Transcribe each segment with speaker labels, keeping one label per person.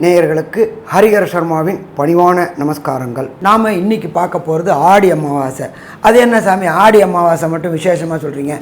Speaker 1: நேயர்களுக்கு ஹரிஹர சர்மாவின் பணிவான நமஸ்காரங்கள். நாம் இன்னைக்கு பார்க்க போகிறது ஆடி அமாவாசை. அது என்ன சாமி? ஆடி அமாவாசை மட்டும் விசேஷமாக சொல்கிறீங்க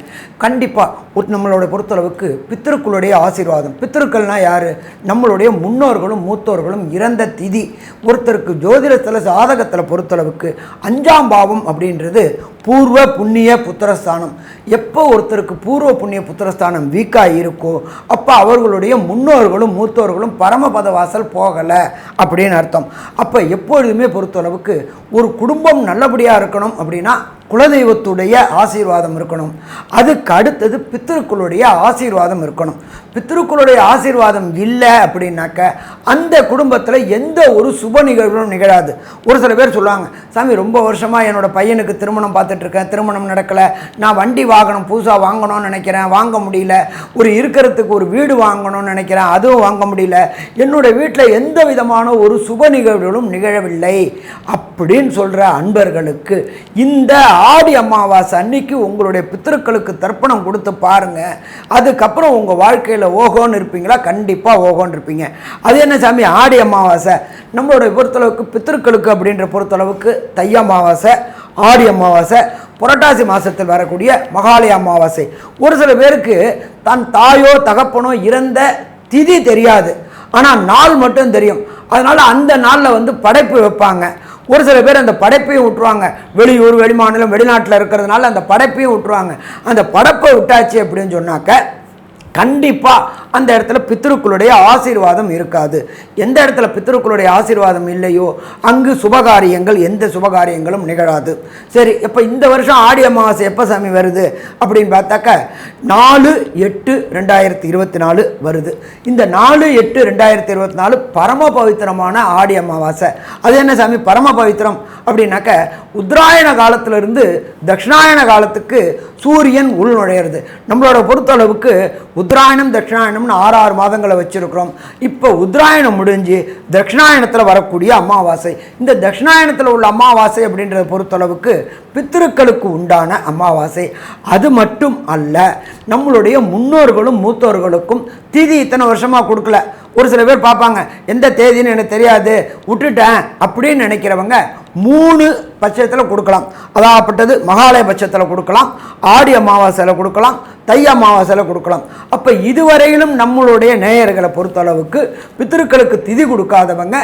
Speaker 1: கண்டிப்பாக நம்மளோட பொறுத்தளவுக்கு பித்திருக்களுடைய ஆசீர்வாதம். பித்திருக்கள்னால் யார்? நம்மளுடைய முன்னோர்களும் மூத்தோர்களும் இறந்த திதி. ஒருத்தருக்கு ஜோதிடத்தில் சாதகத்தில் பொறுத்தளவுக்கு அஞ்சாம் பாவம் அப்படின்றது பூர்வ புண்ணிய புத்திரஸ்தானம். எப்போ ஒருத்தருக்கு பூர்வ புண்ணிய புத்திரஸ்தானம் வீக்காக இருக்கோ அப்போ அவர்களுடைய முன்னோர்களும் மூத்தோர்களும் பரமபத வாசல் போகலை அப்படின்னு அர்த்தம். அப்போ எப்பொழுதுமே பொறுத்தளவுக்கு ஒரு குடும்பம் நல்லபடியாக இருக்கணும் அப்படின்னா குலதெய்வத்துடைய ஆசீர்வாதம் இருக்கணும். அதுக்கு அடுத்தது பித்திருக்களுடைய ஆசீர்வாதம் இருக்கணும். பித்திருக்களுடைய ஆசீர்வாதம் இல்லை அப்படின்னாக்க அந்த குடும்பத்தில் எந்த ஒரு சுப நிகழ்வும் நிகழாது. ஒரு சில பேர் சொல்லுவாங்க சாமி ரொம்ப வருஷமாக என்னோட பையனுக்கு திருமணம் பார்த்துட்ருக்கேன். திருமணம் நடக்கலை. நான் வண்டி வாங்கணும் புதுசாக வாங்கணும்னு நினைக்கிறேன். வாங்க முடியல. ஒரு இருக்கிறதுக்கு ஒரு வீடு வாங்கணும்னு நினைக்கிறேன். அதுவும் வாங்க முடியல. என்னோடய வீட்டில் எந்த விதமான ஒரு சுப நிகழ்வுகளும் நிகழவில்லை. அப்படின்னு சொல்கிற அன்பர்களுக்கு இந்த ஆடி அமாவாசை அன்னைக்கு உங்களுடைய பித்திருக்களுக்கு தர்ப்பணம் கொடுத்து பாருங்க. அதுக்கப்புறம் உங்கள் வாழ்க்கையில் ஓகோன்னு இருப்பீங்களா? கண்டிப்பாக ஓகோன்னு இருப்பீங்க. அது என்ன சாமி? ஆடி அமாவாசை. நம்மளுடைய பொறுத்தளவுக்கு பித்திருக்களுக்கு அப்படின்ற பொறுத்தளவுக்கு தை அமாவாசை ஆடி அமாவாசை புரட்டாசி மாதத்தில் வரக்கூடிய மகாலய அமாவாசை. ஒரு சில பேருக்கு தன் தாயோ தகப்பனோ இறந்த திதி தெரியாது. ஆனால் நாள் மட்டும் தெரியும். அதனால் அந்த நாளில் வந்து படைப்பு வைப்பாங்க. ஒரு சில பேர் அந்த படைப்பையும் விட்டுருவாங்க. வெளியூர் வெளிமாநிலம் வெளிநாட்டில் இருக்கிறதுனால அந்த படைப்பையும் விட்டுருவாங்க. அந்த படைப்பை விட்டாச்சு அப்படின்னு சொன்னாக்க கண்டிப்பாக அந்த இடத்துல பித்திருக்களுடைய ஆசீர்வாதம் இருக்காது. எந்த இடத்துல பித்திருக்களுடைய ஆசீர்வாதம் இல்லையோ அங்கு சுபகாரியங்கள் எந்த சுபகாரியங்களும் நிகழாது. சரி இப்போ இந்த வருஷம் ஆடி அமாவாசை எப்போ சாமி வருது? அப்படின்னு பார்த்தாக்க நாலு எட்டு ரெண்டாயிரத்தி இருபத்தி நாலு வருது. இந்த நாலு எட்டு ரெண்டாயிரத்தி இருபத்தி நாலு பரம பவித்திரமான ஆடி அமாவாசை. அது என்ன சாமி? பரம பவித்திரம். அப்படின்னாக்க உத்தராயண காலத்திலிருந்து தட்சிணாயன காலத்துக்கு சூரியன் உள் நுழையிறது. நம்மளோட பொறுத்தளவுக்கு உத்தராயணம் தட்சிணாயணம்னு ஆறு ஆறு மாதங்களை வச்சுருக்கிறோம். இப்போ உத்தராயணம் முடிஞ்சு தட்சிணாயணத்தில் வரக்கூடிய அமாவாசை. இந்த தட்சிணாயணத்தில் உள்ள அமாவாசை அப்படின்றத பொறுத்தளவுக்கு பித்திருக்களுக்கு உண்டான அமாவாசை. அது மட்டும் அல்ல நம்மளுடைய முன்னோர்களும் மூத்தோர்களுக்கும் திதி இத்தனை வருஷமாக கொடுக்கல. ஒரு சில பேர் பார்ப்பாங்க எந்த தேதின்னு எனக்கு தெரியாது விட்டுட்டேன் அப்படின்னு நினைக்கிறவங்க மூணு பட்சத்தில் கொடுக்கலாம். அதாகப்பட்டது மகாலய பட்சத்தில் கொடுக்கலாம் ஆடி அமாவாசையில் கொடுக்கலாம் தை அமாவாசையில் கொடுக்கலாம். அப்போ இதுவரையிலும் நம்மளுடைய நேயர்களை பொறுத்தளவுக்கு பித்திருக்களுக்கு திதி கொடுக்காதவங்க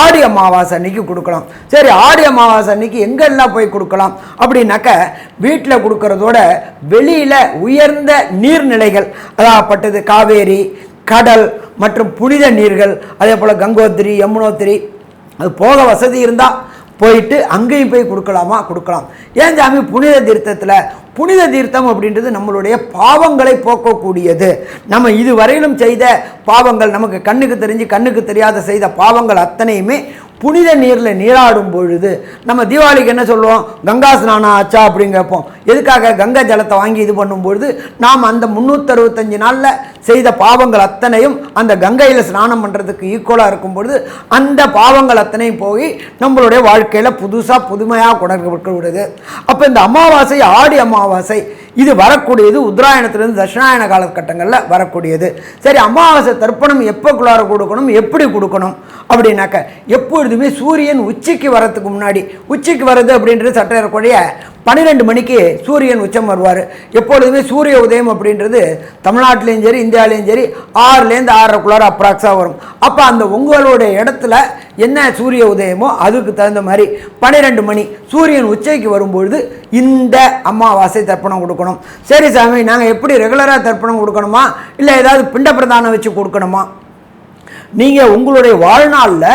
Speaker 1: ஆடி அமாவாசை அன்னைக்கு கொடுக்கலாம். சரி ஆடி அமாவாசை அன்னைக்கு எங்கெல்லாம் போய் கொடுக்கலாம்? அப்படின்னாக்க வீட்டில் கொடுக்கறதோட வெளியில் உயர்ந்த நீர்நிலைகள் அதாகப்பட்டது காவேரி கடல் மற்றும் புனித நீர்கள் அதே போல் கங்கோத்திரி யமுனோத்திரி அது போக வசதி இருந்தால் போயிட்டு அங்கேயும் போய் கொடுக்கலாமா? கொடுக்கலாம். ஏன் சாமி புனித தீர்த்தத்தில் புனித தீர்த்தம் அப்படின்றது நம்மளுடைய பாவங்களை போக்கக்கூடியது. நம்ம இதுவரையிலும் செய்த பாவங்கள் நமக்கு கண்ணுக்கு தெரிஞ்சு கண்ணுக்கு தெரியாத செய்த பாவங்கள் அத்தனையுமே புனித நீரில் நீராடும் பொழுது நம்ம தீபாவளிக்கு என்ன சொல்லுவோம்? கங்கா ஸ்நானம் ஆச்சா? அப்படின்னு கேட்போம். எதுக்காக? கங்கை ஜலத்தை வாங்கி இது பண்ணும்பொழுது நாம் அந்த முந்நூற்றறுபத்தஞ்சு நாளில் செய்த பாவங்கள் அத்தனையும் அந்த கங்கையில் ஸ்நானம் பண்ணுறதுக்கு ஈக்குவலாக இருக்கும் பொழுது அந்த பாவங்கள் அத்தனையும் போய் நம்மளுடைய வாழ்க்கையில் புதுசாக புதுமையாக கொண்டு அப்போ இந்த அமாவாசை ஆடி அமாவாசை இது வரக்கூடியது உத்தராயணத்திலிருந்து தட்சிணாயன காலகட்டங்களில் வரக்கூடியது. சரி அமாவாசை தர்ப்பணம் எப்போக்குள்ளார கொடுக்கணும்? எப்படி கொடுக்கணும்? அப்படின்னாக்க எப்பொழுதுமே சூரியன் உச்சிக்கு வரத்துக்கு முன்னாடி உச்சிக்கு வர்றது அப்படின்றது சட்டையறக்கூடிய பன்னிரெண்டு மணிக்கு சூரியன் உச்சம் வருவார். எப்பொழுதுமே சூரிய உதயம் அப்படின்றது தமிழ்நாட்டிலையும் சரி இந்தியாவிலையும் சரி ஆறுலேருந்து ஆறரைக்குள்ளார அப்ராக்ஸாக வரும். அப்போ அந்த உங்களுடைய இடத்துல என்ன சூரிய உதயமோ அதுக்கு தகுந்த மாதிரி பன்னிரெண்டு மணி சூரியன் உச்சைக்கு வரும்பொழுது இந்த அமாவாசை தர்ப்பணம் கொடுக்கணும். சரி சாமி நாங்கள் எப்படி ரெகுலராக தர்ப்பணம் கொடுக்கணுமா? இல்லை ஏதாவது பிண்ட பிரதானம் வச்சு கொடுக்கணுமா? நீங்கள் உங்களுடைய வாழ்நாளில்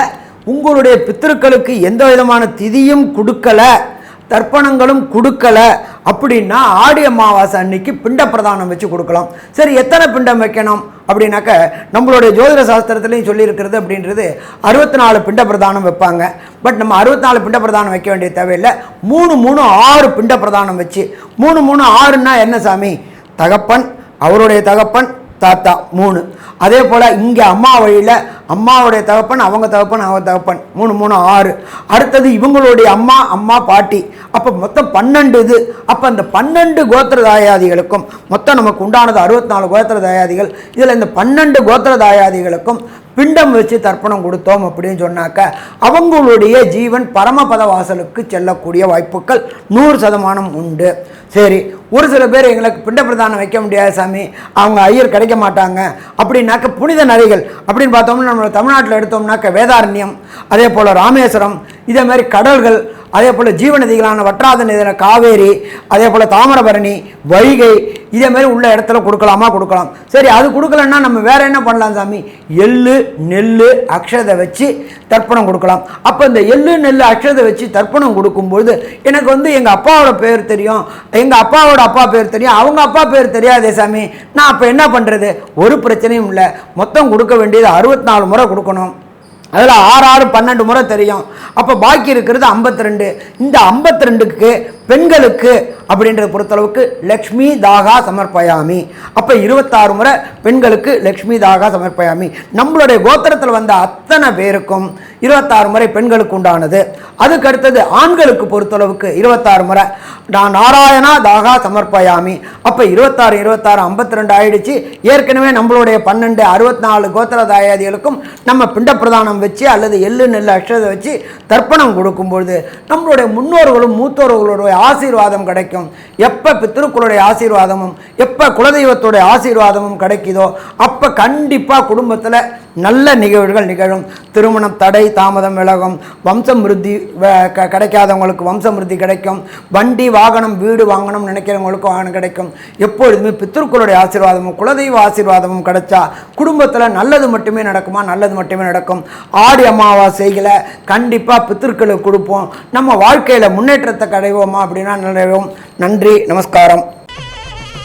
Speaker 1: உங்களுடைய பித்திருக்களுக்கு எந்த விதமான திதியும் கொடுக்கல தர்ப்பணங்களும் கொடுக்கல அப்படின்னா ஆடி அமாவாசை அன்னைக்கு பிண்ட பிரதானம் வச்சு கொடுக்கலாம். சரி எத்தனை பிண்டம் வைக்கணும் அப்படின்னாக்க நம்மளுடைய ஜோதிட சாஸ்திரத்துலையும் சொல்லியிருக்கிறது அப்படின்றது அறுபத்தி நாலு பிண்ட பிரதானம் வைப்பாங்க. பட் நம்ம அறுபத்தி நாலு பிண்ட பிரதானம் வைக்க வேண்டிய தேவையில்லை. மூணு மூணு ஆறு பிண்ட பிரதானம் வச்சு மூணு மூணு ஆறுன்னா என்ன சாமி? தகப்பன் அவருடைய தகப்பன் தாத்தா மூணு. அதே போல் இங்கே அம்மா வழியில் அம்மாவுடைய தகப்பன் அவங்க தகப்பன் அவங்க தகப்பன். மூணு மூணு ஆறு. அடுத்தது இவங்களுடைய அம்மா அம்மா பாட்டி. அப்போ மொத்தம் பன்னெண்டு இது. அப்போ அந்த பன்னெண்டு கோத்திர தாயாதிகளுக்கும் மொத்தம் நமக்கு உண்டானது அறுபத்தி நாலு கோத்திர தாயாதிகள். இதில் இந்த பன்னெண்டு கோத்திர தாயாதிகளுக்கும் பிண்டம் வச்சு தர்ப்பணம் கொடுத்தோம் அப்படின்னு சொன்னாக்க அவங்களுடைய ஜீவன் பரமபத வாசலுக்கு செல்லக்கூடிய வாய்ப்புகள் நூறு சதமானம் உண்டு. சரி ஒரு சில பேர் எங்களுக்கு பிண்ட பிரதானம் வைக்க முடியாது சாமி. அவங்க ஐயர் கிடைக்க மாட்டாங்க. அப்படின்னாக்க புனித நதிகள் அப்படின்னு பார்த்தோம்னா நம்ம தமிழ்நாட்டில் எடுத்தோம்னாக்க வேதாரண்யம் அதே போல் ராமேஸ்வரம் இதே மாதிரி கடல்கள் அதே போல் ஜீவநதிகளான வற்றாத நதியான காவேரி அதே போல் தாமிரபரணி வைகை இதே மாதிரி உள்ள இடத்துல கொடுக்கலாமா? கொடுக்கலாம். சரி அது கொடுக்கலன்னா நம்ம வேற என்ன பண்ணலாம் சாமி? எள்ளு நெல் அக்ஷதை வச்சு தர்ப்பணம் கொடுக்கலாம். அப்போ இந்த எள்ளு நெல் அக்ஷதை வச்சு தர்ப்பணம் கொடுக்கும்போது எனக்கு வந்து எங்கள் அப்பாவோட பேர் தெரியும். எங்கள் அப்பாவோட அப்பா பேர் தெரியும். அவங்க அப்பா பேர் தெரியாதே சாமி. நான் அப்போ என்ன பண்ணுறது ஒரு பிரச்சனையும் இல்லை. மொத்தம் கொடுக்க வேண்டியது அறுபத்தி நாலு முறை கொடுக்கணும். அதில் ஆறு ஆறு பன்னெண்டு முறை தெரியும். அப்போ பாக்கி இருக்கிறது 52 இந்த 52 ரெண்டுக்கு பெண்களுக்கு அப்படின்றத பொறுத்தளவுக்கு லக்ஷ்மி தாகா சமர்ப்பயாமி. அப்போ இருபத்தாறு முறை பெண்களுக்கு லக்ஷ்மி தாகா சமர்ப்பயாமி. நம்மளுடைய கோத்திரத்தில் வந்த அத்தனை பேருக்கும் இருபத்தாறு முறை பெண்களுக்கு உண்டானது. அதுக்கு அடுத்தது ஆண்களுக்கு பொறுத்தளவுக்கு இருபத்தாறு முறை. நான் நாராயணா தாகா சமர்ப்பயாமி. அப்போ இருபத்தாறு இருபத்தாறு ஐம்பத்தி ரெண்டு ஆயிடுச்சு. ஏற்கனவே நம்மளுடைய பன்னெண்டு அறுபத்தி நாலு கோத்திர தாயாதிகளுக்கும் நம்ம பிண்ட பிரதானம் வச்சு அல்லது எள்ளு நெல் அக்ஷதை வச்சு தர்ப்பணம் கொடுக்கும்பொழுது நம்மளுடைய முன்னோர்களும் மூத்தோர்களுடைய ஆசீர்வாதம் கிடைக்கும். எப்போ பித்திருக்களுடைய ஆசீர்வாதமும் எப்போ குலதெய்வத்துடைய ஆசீர்வாதமும் கிடைக்குதோ அப்போ கண்டிப்பாக குடும்பத்தில் நல்ல நிகழ்வுகள் நிகழும். திருமணம் தடை தாமதம் விலகும். வம்சமிருத்தி வ- க- கிடைக்காதவங்களுக்கு வம்சமிருத்தி கிடைக்கும். வண்டி வாகனம் வீடு வாங்கணும் நினைக்கிறவங்களுக்கு வாகனம் கிடைக்கும். எப்பொழுதுமே பித்திருக்களுடைய ஆசீர்வாதமும் குலதெய்வ ஆசீர்வாதமும் கிடைச்சா குடும்பத்தில் நல்லது மட்டுமே நடக்குமா? நல்லது மட்டுமே நடக்கும். ஆடி அமாவாசைகளை கண்டிப்பாக பித்திருக்களுக்கு கொடுப்போம். நம்ம வாழ்க்கையில் முன்னேற்றத்தை கடைவோமா அப்படின்னா நிறைவோம் நன்றி நமஸ்காரம்.